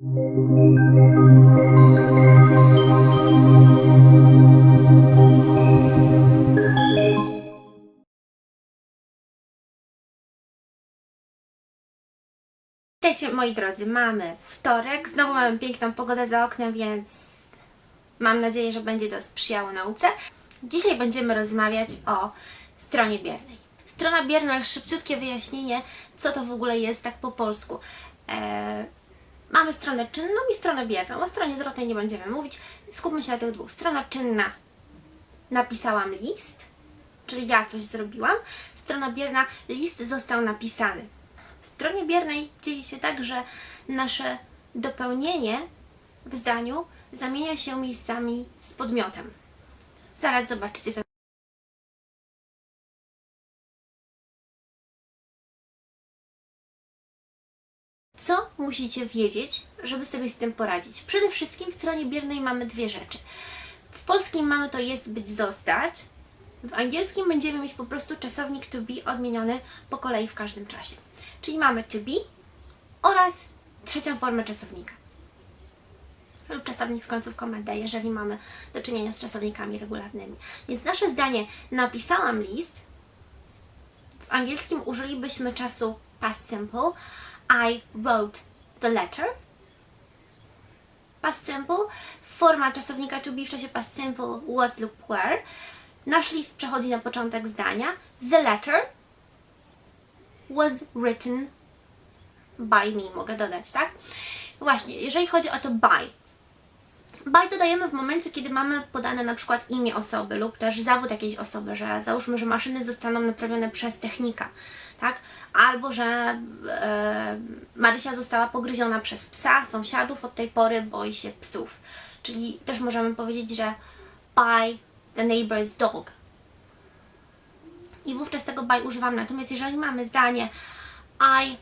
Witajcie moi drodzy, mamy wtorek, znowu mamy piękną pogodę za oknem, więc mam nadzieję, że będzie to sprzyjało nauce. Dzisiaj będziemy rozmawiać o stronie biernej. Strona bierna, szybciutkie wyjaśnienie, co to w ogóle jest tak po polsku. Eee, mamy stronę czynną i stronę bierną. O stronie zwrotnej nie będziemy mówić, skupmy się na tych dwóch. Strona czynna, napisałam list, czyli ja coś zrobiłam. Strona bierna, list został napisany. W stronie biernej dzieje się tak, że nasze dopełnienie w zdaniu zamienia się miejscami z podmiotem. Zaraz zobaczycie to. Co musicie wiedzieć, żeby sobie z tym poradzić? Przede wszystkim w stronie biernej mamy dwie rzeczy. W polskim mamy to jest być zostać. W angielskim będziemy mieć po prostu czasownik to be odmieniony po kolei w każdym czasie. Czyli mamy to be oraz trzecią formę czasownika. Lub czasownik z końcówką ed, jeżeli mamy do czynienia z czasownikami regularnymi. Więc nasze zdanie napisałam list. W angielskim użylibyśmy czasu past simple. I wrote the letter. Past simple. Forma czasownika to be w czasie past simple was lub were. Nasz list przechodzi na początek zdania. The letter was written by me, mogę dodać, tak? Właśnie, jeżeli chodzi o to by. By dodajemy w momencie, kiedy mamy podane na przykład imię osoby lub też zawód jakiejś osoby, że załóżmy, że maszyny zostaną naprawione przez technika, tak? Albo że e, Marysia została pogryziona przez psa sąsiadów, od tej pory boi się psów. Czyli też możemy powiedzieć, że by the neighbor's dog. I wówczas tego by używam. Natomiast jeżeli mamy zdanie I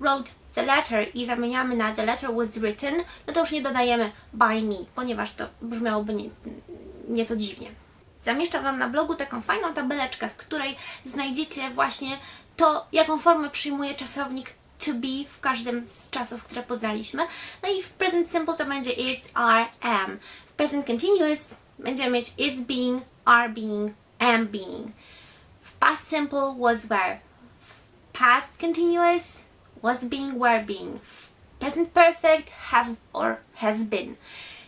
wrote the letter i zamieniamy na the letter was written, no to już nie dodajemy by me, ponieważ to brzmiałoby nie, nieco dziwnie. Zamieszczam Wam na blogu taką fajną tabeleczkę, w której znajdziecie właśnie to, jaką formę przyjmuje czasownik to be w każdym z czasów, które poznaliśmy. No i w present simple to będzie is, are, am. W present continuous będziemy mieć is being, are being, am being. W past simple was were. W past continuous was being, were being. Present perfect have or has been.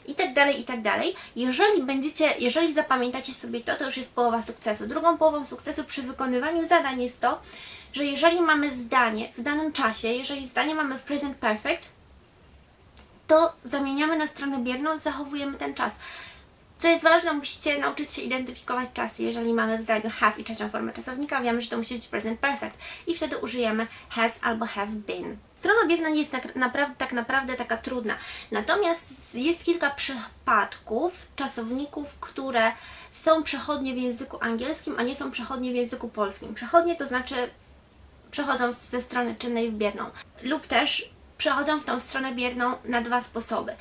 I tak dalej, i tak dalej. Jeżeli będziecie, jeżeli zapamiętacie sobie to, to już jest połowa sukcesu. Drugą połową sukcesu przy wykonywaniu zadań jest to, że jeżeli mamy zdanie w danym czasie, jeżeli zdanie mamy w present perfect, to zamieniamy na stronę bierną, zachowujemy ten czas. Co jest ważne, musicie nauczyć się identyfikować czasy. Jeżeli mamy w zdaniu have i trzecią formę czasownika, wiemy, że to musi być present perfect i wtedy użyjemy has albo have been. Strona bierna nie jest tak naprawdę, tak naprawdę taka trudna. Natomiast jest kilka przypadków czasowników, które są przechodnie w języku angielskim, a nie są przechodnie w języku polskim. Przechodnie to znaczy przechodzą ze strony czynnej w bierną lub też przechodzą w tą stronę bierną na dwa sposoby.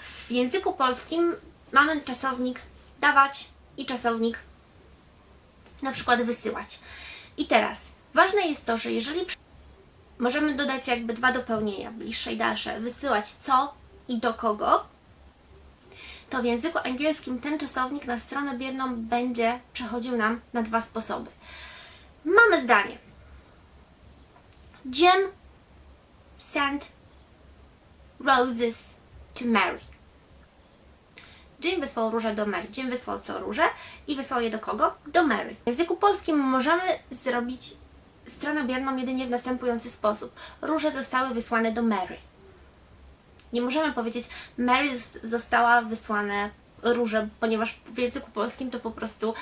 W języku polskim mamy czasownik dawać i czasownik na przykład wysyłać. I teraz ważne jest to, że jeżeli możemy dodać jakby dwa dopełnienia, bliższe i dalsze, wysyłać co i do kogo, to w języku angielskim ten czasownik na stronę bierną będzie przechodził nam na dwa sposoby. Mamy zdanie. Jim sent roses to Mary. Jim wysłał róże do Mary. Jim wysłał co róże i wysłał je do kogo? Do Mary. W języku polskim możemy zrobić stronę bierną jedynie w następujący sposób. Róże zostały wysłane do Mary. Nie możemy powiedzieć Mary zost- została wysłane róże, ponieważ w języku polskim to po prostu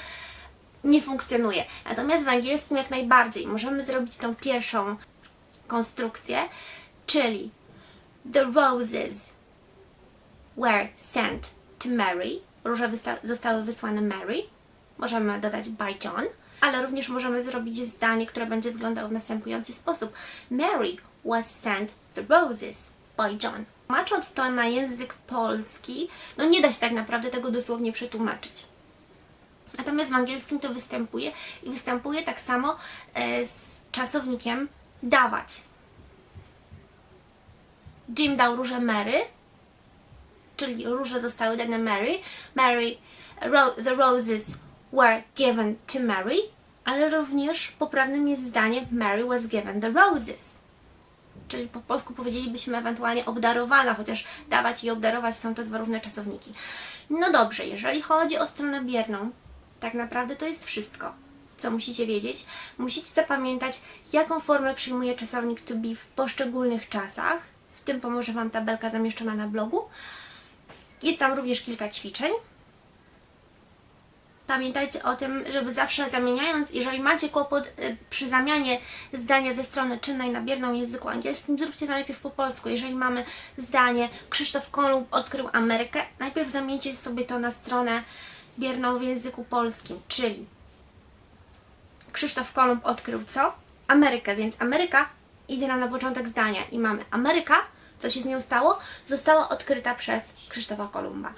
nie funkcjonuje. Natomiast w angielskim jak najbardziej możemy zrobić tą pierwszą konstrukcję, czyli the roses were sent to Mary. Róże zostały wysłane Mary. Możemy dodać by John, ale również możemy zrobić zdanie, które będzie wyglądało w następujący sposób. Mary was sent the roses by John. Tłumacząc to na język polski, no nie da się tak naprawdę tego dosłownie przetłumaczyć. Natomiast w angielskim to występuje i występuje tak samo e, z czasownikiem dawać. Jim dał różę Mary, czyli róże zostały dane Mary. Mary, ro, the roses were given to Mary, ale również poprawnym jest zdanie Mary was given the roses. Czyli po polsku powiedzielibyśmy ewentualnie obdarowana, chociaż dawać i obdarować są to dwa różne czasowniki. No dobrze, jeżeli chodzi o stronę bierną, tak naprawdę to jest wszystko, co musicie wiedzieć. Musicie zapamiętać, jaką formę przyjmuje czasownik to be w poszczególnych czasach. W tym pomoże Wam tabelka zamieszczona na blogu. Jest tam również kilka ćwiczeń. Pamiętajcie o tym, żeby zawsze zamieniając, jeżeli macie kłopot y, przy zamianie zdania ze strony czynnej na bierną języku angielskim, zróbcie to najpierw po polsku. Jeżeli mamy zdanie Krzysztof Kolumb odkrył Amerykę, najpierw zamieńcie sobie to na stronę bierną w języku polskim, czyli Krzysztof Kolumb odkrył co? Amerykę, więc Ameryka idzie nam na początek zdania i mamy Ameryka, co się z nią stało? Została odkryta przez Krzysztofa Kolumba.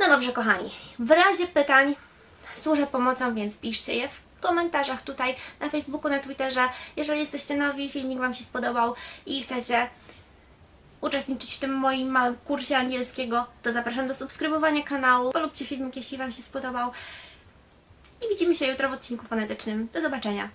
No dobrze, kochani, w razie pytań służę pomocą, więc piszcie je w komentarzach tutaj na Facebooku, na Twitterze. Jeżeli jesteście nowi, filmik Wam się spodobał i chcecie uczestniczyć w tym moim małym kursie angielskiego, to zapraszam do subskrybowania kanału. Polubcie filmik, jeśli Wam się spodobał. I widzimy się jutro w odcinku fonetycznym. Do zobaczenia.